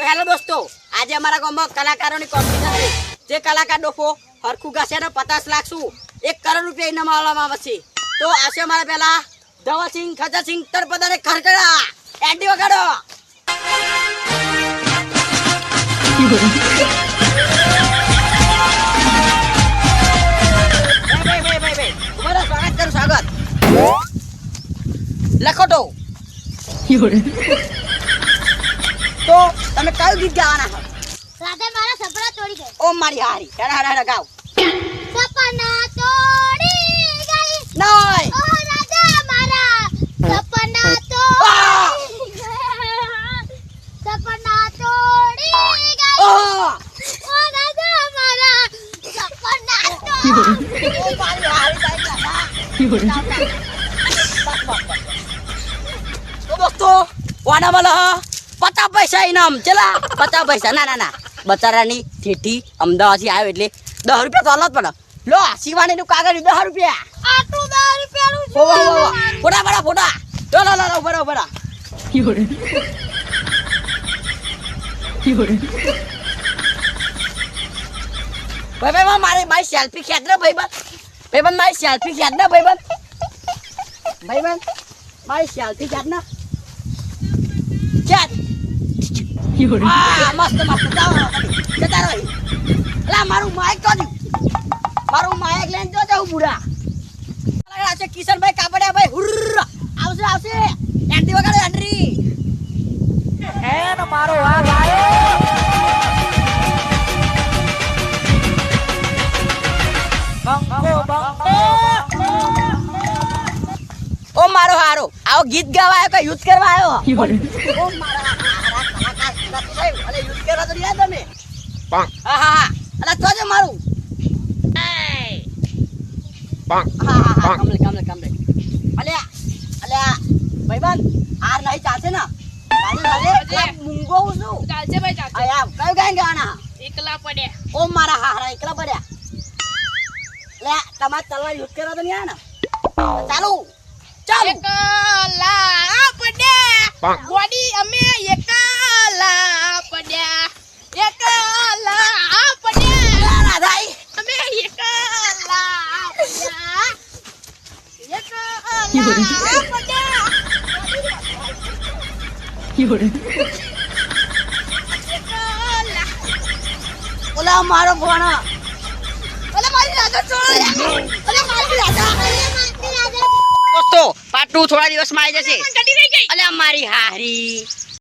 તો હેલો દોસ્તો આજે અમારા ગામમાં કલાકારોની કોમ્પિટિશન છે. જે કલાકાર ડોફો હરખું ઘાસે ને પચાસ લાખ શું? એક કરોડ રૂપિયા ઇનામ આવવામાં આવશે તો આશે અમારા પહેલા ધવલસિંહ ખજાસિંહ તરપદાને ખરખડા એન્ડી વગાડો. સ્વાગત લખોટો તો તમે કયું ગીત ગાવાના છો રાતે મારા સપના તોડી ગઈ. ઓ મારી હારી. હેડા હેડા હેડા ગાઓ સપના તોડી ગઈ. નોય. ઓ રાજા મારા સપના તોડી સપના તોડી ગઈ. ઓહ! ઓ રાજા મારા સપના તોડી ઓમ મારી હારી સાહેબ દાદા. તો દોસ્તો વાના વાલા પચાસ પૈસા ઇનામ. ચલા પચાસ પૈસા. ના ના ના. બચારાની ઠેઠી અમદાવાદથી આવ્યો એટલે દસ રૂપિયા તો અલગ પડે. લો શિવાની નું કાગળ દસ રૂપિયા. ફોટા ફોટા ફોટા લો લો લો લો ઊભા રહો, ઊભા રહો. ભાઈ ભાઈ મારી મારી સેલ્ફી ખેંચ ને ભાઈ ભાઈ. ભાઈ મારી સેલ્ફી ખેંચ ને ભાઈ ભાઈ. ભાઈ મારી સેલ્ફી ખેંચ ને ખેંચ આ મસ્ત મસ્ત. જાઓ જતા રહો અલા મારું માઇક તો. મારું માઇક લઈને જો જાઉં બુડા અલા, આ છે કિશનભાઈ કાપડિયા ભાઈ હુર આવશે આવશે. એન્ટ્રી વગાડો એન્ટ્રી. એનો મારો વાઘ આવ્યો. ઓ મારો હારો. આવો ગીત ગાવા આવ્યો કે યુદ્ધ કરવા આવ્યો? ઓ મારા નથી ભાઈ અલે યુદ્ધ કરવા તો રહ્યા તમે હા હા હા. અલે તો જો મારું હા હા હા કમલે કમલે કમલે અલે અલે ભાઈબંધ હાર નહીં ચાલશે ને? ચાલે ચાલે અલા, મૂંગો હું છું. ચાલશે ભાઈ ચાલશે આયા કયું ગાયન ગાવાના એકલા પડ્યા. ઓ મારા હારા એકલા પડ્યા. લે તમારે તલવાર યુદ્ધ કરવા તો નહીં ને? ચાલુ. ચાલુ. એકલા પડ્યા. બોડી અમે એકલા પડ્યા એકલા પડ્યા રાધાઈ અમે એકલા પડ્યા એકલા પડ્યા એકલા ઓલા મારો ભોણો. મારી રાજા છોડો અલે મારી રાજા. દોસ્તો પાટું થોડા દિવસમાં આવી જશે. અમારી અલે મારી હારી